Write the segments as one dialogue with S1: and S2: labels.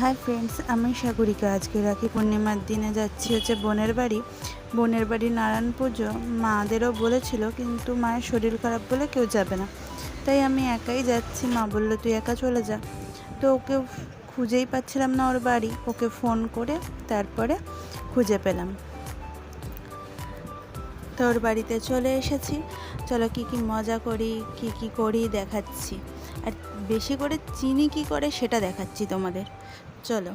S1: Hi friends, আমি সাগরিকা। আজকে রাখি পূর্ণিমার দিনে যাচ্ছি হচ্ছে বোনের বাড়ি। বোনের বাড়ি নারায়ণ পুজো। মাদেরও বলেছিল, কিন্তু মায়ের শরীর খারাপ বলে কেউ যাবে না। তাই আমি একাই যাচ্ছি। মা বলল, তুই একা চলে যা। তো ওকে খুঁজেই পাচ্ছিলাম না ওর বাড়ি। ওকে ফোন করে তারপরে খুঁজে পেলাম। তো ওর বাড়িতে চলে এসেছি। চলো কি কি মজা করি, কি কি করি দেখাচ্ছি। আর বেশি করে চিনি কি করে সেটা দেখাচ্ছি তোমাদের। চলো।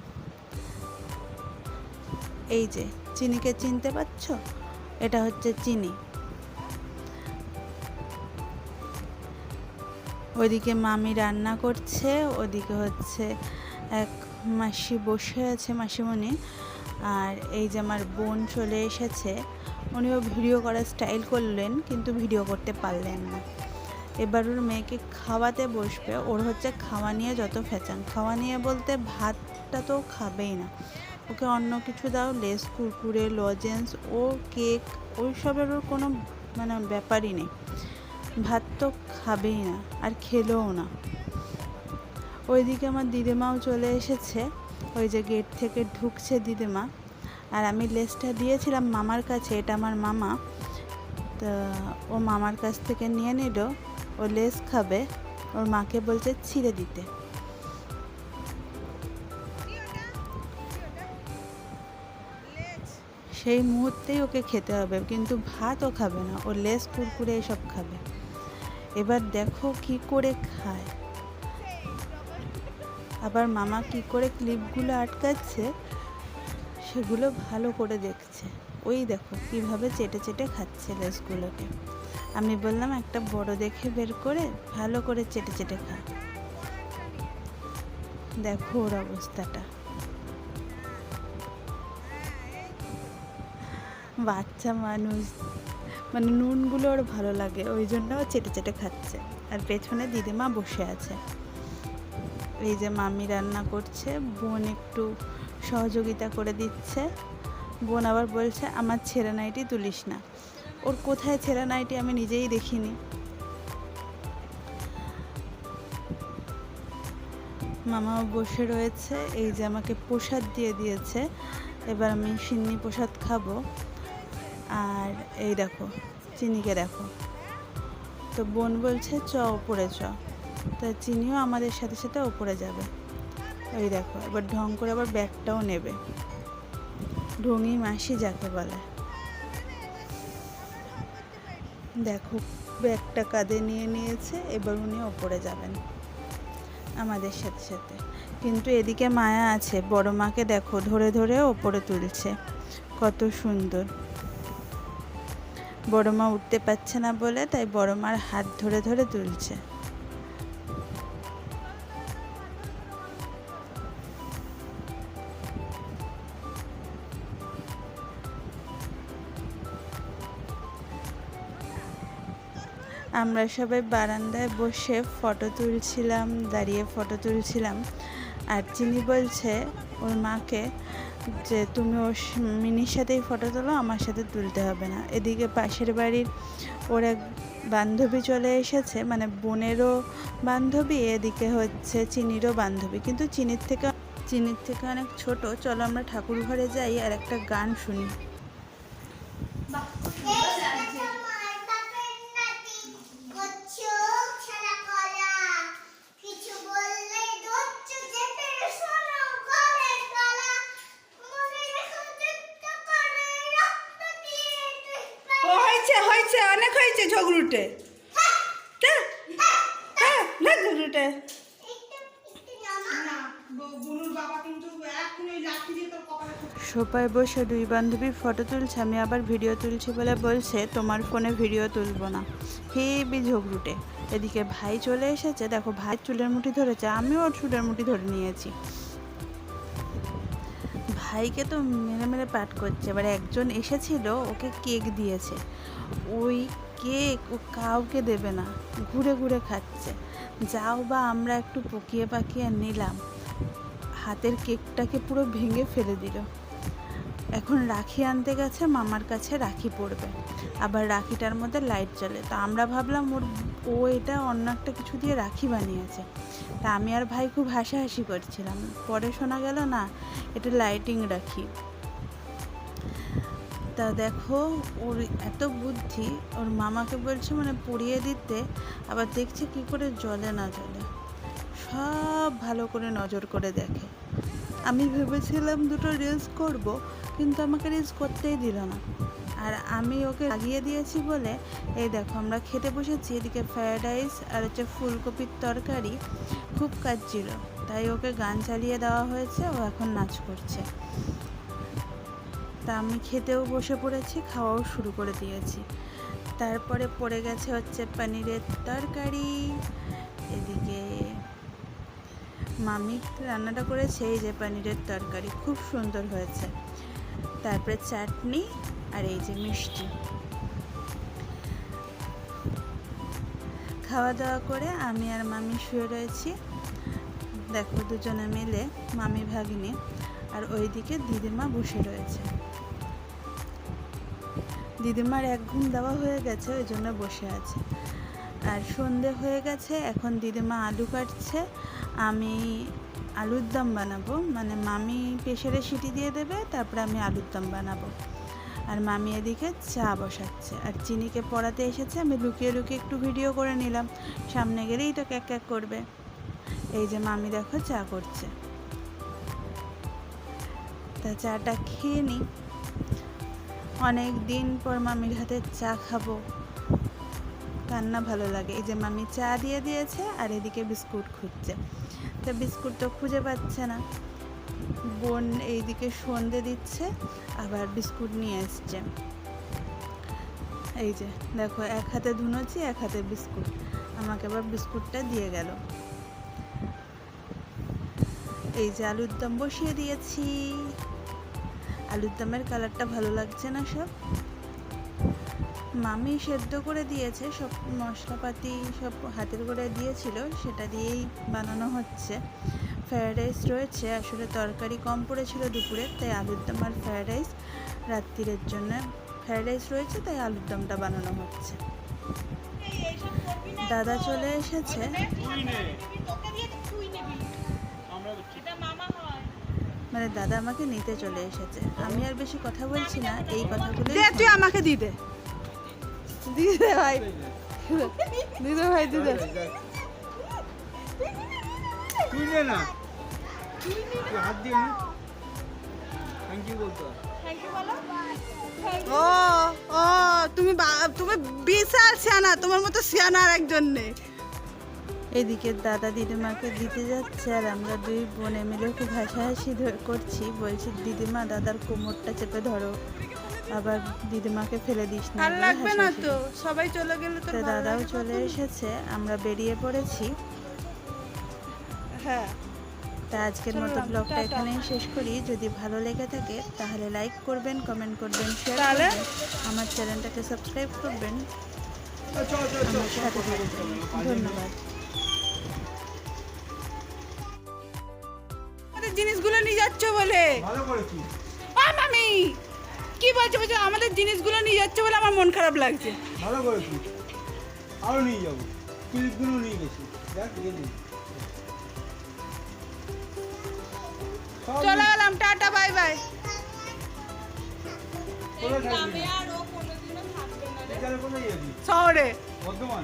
S1: এই যে, চিনিকে চিনতে পারছ? এটা হচ্ছে চিনি। ওইদিকে মামি রান্না করছে, ওদিকে হচ্ছে এক মাসি বসে আছে মাসিমণি। আর এই যে আমার বোন চলে এসেছে, উনিও ভিডিও করার স্টাইল করলেন, কিন্তু ভিডিও করতে পারলেন না। এবার ওর মেয়েকে খাওয়াতে বসবে। ওর হচ্ছে খাওয়া নিয়ে যত ফেচান খাওয়া নিয়ে বলতে ভাতটা তো খাবেই না। ওকে অন্য কিছু দাও, লেস, কুরকুরে, লজেন্স, ও কেক ওই সবের ওর কোনো মানে ব্যাপারই নেই। ভাত তো খাবেই না, আর খেলেও না। ওইদিকে আমার দিদিমাও চলে এসেছে। ওই যে গেট থেকে ঢুকছে দিদিমা। আর আমি লেসটা দিয়েছিলাম মামার কাছে, এটা আমার মামা। তা ও মামার কাছ থেকে নিয়ে নিল। ও লেস খাবে, ওর মাকে বলছে ছিঁড়ে দিতে। সেই মুহূর্তেই ওকে খেতে হবে, কিন্তু ভাতও খাবে না, ও লেস কুরকুরে এসব খাবে। এবার দেখো কি করে খায়। আবার মামা কি করে ক্লিপগুলো আটকাচ্ছে, সেগুলো ভালো করে দেখছে। ওই দেখো কীভাবে চেটে চেটে খাচ্ছে লেসগুলোকে। আমি বললাম, একটা বড় দেখে বের করে ভালো করে চেটে চেটে খা। দেখো ওর অবস্থাটা। বাচ্চা মানুষ। মানে নুনগুলো ওর ভালো লাগে, ওই জন্য চেটে চেটে খাচ্ছে। আর পেছনে দিদিমা বসে আছে। এই যে মামি রান্না করছে, বোন একটু সহযোগিতা করে দিচ্ছে। বোন আবার বলছে, আমার ছেঁড়া নাইটি তুলিস না। ওর কোথায় ছেঁড়া নাইটি আমি নিজেই দেখিনি। মামাও বসে রয়েছে, এই যে আমাকে প্রসাদ দিয়ে দিয়েছে, এবার আমি সিন্নি প্রসাদ খাব। আর এই দেখো, চিনিকে দেখো। তো বোন বলছে, চ, ওপরে চ। তা চিনিও আমাদের সাথে সাথে ওপরে যাবে। এই দেখো, এবার ঢং করে আবার ব্যাগটাও নেবে। ঢঙি মাসি যাকে বলে। দেখো, ব্যাগটা কাঁধে নিয়ে নিয়েছে, এবার উনি ওপরে যাবেন আমাদের সাথে সাথে। কিন্তু এদিকে মায়া আছে, বড় মাকে দেখো, ধরে ধরে ওপরে তুলছে। কত সুন্দর। বড় মা উঠতে পারছে না বলে, তাই বড় মার হাত ধরে ধরে তুলছে। আমরা সবাই বারান্দায় বসে ফটো তুলছিলাম, দাঁড়িয়ে ফটো তুলছিলাম। আর চিনি বলছে ওর মাকে যে, তুমি ওর মিনির সাথেই ফটো তোলো, আমার সাথে তুলতে হবে না। এদিকে পাশের বাড়ির ওর এক বান্ধবী চলে এসেছে মানে বোনেরও বান্ধবী, এদিকে হচ্ছে চিনিরও বান্ধবী। কিন্তু চিনির থেকে চিনির থেকে অনেক ছোট। চলো আমরা ঠাকুর ঘরে যাই আর একটা গান শুনি।
S2: হয়েছে অনেক হয়েছে ঝগড়ুটে। তা? হ্যাঁ। না ঝগড়ুটে।
S1: সোফায় বসে দুই বান্ধবী ফটো তুলছে, আমি আবার ভিডিও তুলছি বলে বলছে, তোমার ফোনে ভিডিও তুলবো না। হেবি ঝগড়ুটে। এদিকে ভাই চলে এসেছে, দেখো ভাই চুলের মুঠি ধরেছে, আমিও ওর চুলের মুঠি ধরে নিয়েছি। ভাইকে তো মেরে মেরে পাট করছে, এবার একজন এসেছিল, ওকে কেক দিয়েছে। ওই কেক ও কাউকে দেবে না, ঘুরে ঘুরে খাচ্ছে। যাও বা আমরা একটু পকিয়ে পাকিয়ে নিলাম। হাতের কেকটাকে পুরো ভেঙে ফেলে দিল। এখন রাখি আনতে গেছে, মামার কাছে রাখি পড়বে। আবার রাখিটার মধ্যে লাইট জ্বলে। তো আমরা ভাবলাম ওর, ও এটা অন্য একটা কিছু দিয়ে রাখি বানিয়েছে। তা আমি আর ভাই খুব হাসাহাসি করছিলাম। পরে শোনা গেল, না, এটা লাইটিং রাখি। তা দেখো, ওর এত বুদ্ধি, ওর মামাকে বলছে মানে পরিয়ে দিতে, আবার দেখছে কি করে জলে না জলে সব ভালো করে নজর করে দেখে। আমি ভেবেছিলাম দুটো রিলস করব, কিন্তু আমাকে রিলস করতেই দিল না। আর আমি ওকে লাগিয়ে দিয়েছি বলে, এই দেখো আমরা খেতে বসেছি, এদিকে ফ্রায়েড রাইস আর হচ্ছে ফুলকপির তরকারি খুব কাজ ছিল তাই ওকে গান চালিয়ে দেওয়া হয়েছে, ও এখন নাচ করছে। তা আমি খেতেও বসে পড়েছি, খাওয়াও শুরু করে দিয়েছি। তারপরে পড়ে গেছে হচ্ছে পনিরের তরকারি, এদিকে মামি রান্নাটা করেছে এই যে পনিরের তরকারি, খুব সুন্দর হয়েছে। তারপরে চাটনি আর এই যে মিষ্টি। খাওয়া দাওয়া করে আমি আর মামি শুয়ে রয়েছি। দেখো দুজনে মিলে মামি ভাগিনী আর ওইদিকে দিদিমা বসে রয়েছে। দিদিমার এক ঘুম দেওয়া হয়ে গেছে, ওই জন্য বসে আছে। আর সন্ধে হয়ে গেছে, এখন দিদিমা আলু কাটছে। আমি আলুর দম বানাবো মানে মামি প্রেশারে সিটি দিয়ে দেবে, তারপরে আমি আলুর দম বানাবো। আর মামি এদিকে চা বসাচ্ছে। আর চিনিকে পড়াতে এসেছে, আমি লুকিয়ে লুকিয়ে একটু ভিডিও করে নিলাম। সামনে গেলেই তো ক্যাক ক্যাক করবে। এই যে মামি দেখো, চা করছে। তা চাটা খেয়ে নিই অনেক দিন পর মামির হাতে চা খাব। কান্না ভালো লাগে। এই যে মামি চা দিয়ে দিয়েছে আর এদিকে বিস্কুট খুঁজছে। তো বিস্কুট তো খুঁজে পাচ্ছে না। বোন এইদিকে সন্ধে দিচ্ছে, আবার বিস্কুট নিয়ে এসছে। এই যে দেখো, এক হাতে ধুনোছি এক হাতে বিস্কুট। আমাকে আবার বিস্কুটটা দিয়ে গেল। এই যে আলুর দম বসিয়ে দিয়েছি। আলুর দমের কালারটা ভালো লাগছে না সব। মামি সেদ্ধ করে দিয়েছে, সব মশলাপাতি সব হাতের করে দিয়েছিল, সেটা দিয়েই বানানো হচ্ছে। ফ্রায়েড রাইস রয়েছে, আসলে তরকারি কম পড়েছিল দুপুরে, তাই আলুর দম আর ফ্রায়েড রাইস রাত্রিরের জন্য ফ্রায়েড রাইস রয়েছে, তাই আলুর দমটা বানানো হচ্ছে। দাদা চলে এসেছে। মানে দাদা আমাকে নিতে চলে এসেছে। আমি আর বেশি কথা বলছি না, এই কথাগুলো
S2: তুই আমাকে দি দে।
S1: দিদে ভাই। দিদে ভাই দিদে।
S3: তুই নে। না। হাত দিয়ে নে। থ্যাংক ইউ বলতো।
S2: ও ও তুমি বা- তুমি বিশাল সিয়ানা তোমার মতো সিয়ানা আর একজন নেই।
S1: এদিকে দাদা দিদিমাকে দিতে যাচ্ছে আর আমরা দুই বোনে মিলে খুব হাসাহাসি করছি। বলছি দিদিমা দাদার কোমরটা চেপে ধরো। আবার দিদিমাকে ফেলে দিস না
S2: আর লাগবে না তো? সবাই চলে গেলে তো
S1: তো দাদাও চলে এসেছে আমরা বেরিয়ে পড়েছি।
S2: হ্যাঁ।
S1: তা আজকের মতো ব্লগটা এখানেই শেষ করি। যদি ভালো লেগে থাকে তাহলে লাইক করবেন কমেন্ট করবেন শেয়ার করবেন। আমার চ্যানেলটাকে সাবস্ক্রাইব করবেন। আমার সাথে ধন্যবাদ।
S2: আমাদের জিনিসগুলো নিয়ে যাচ্ছ বলে।
S3: ভালো
S2: মামি কি বলছো? বলছো আমাদের জিনিসগুলো নিয়ে যাচ্ছে বলে আমার মন খারাপ লাগছে।
S3: ভালো করেছিস আরও নিয়ে যাব। ক্লিপগুলো নিয়ে গেছি। দেখ গেলি
S2: চলে গেলাম টাটা বাই বাই।
S3: কোথায় থাকবি? এখানে কোথায় যাবি?
S2: শহরে।
S3: বর্ধমান?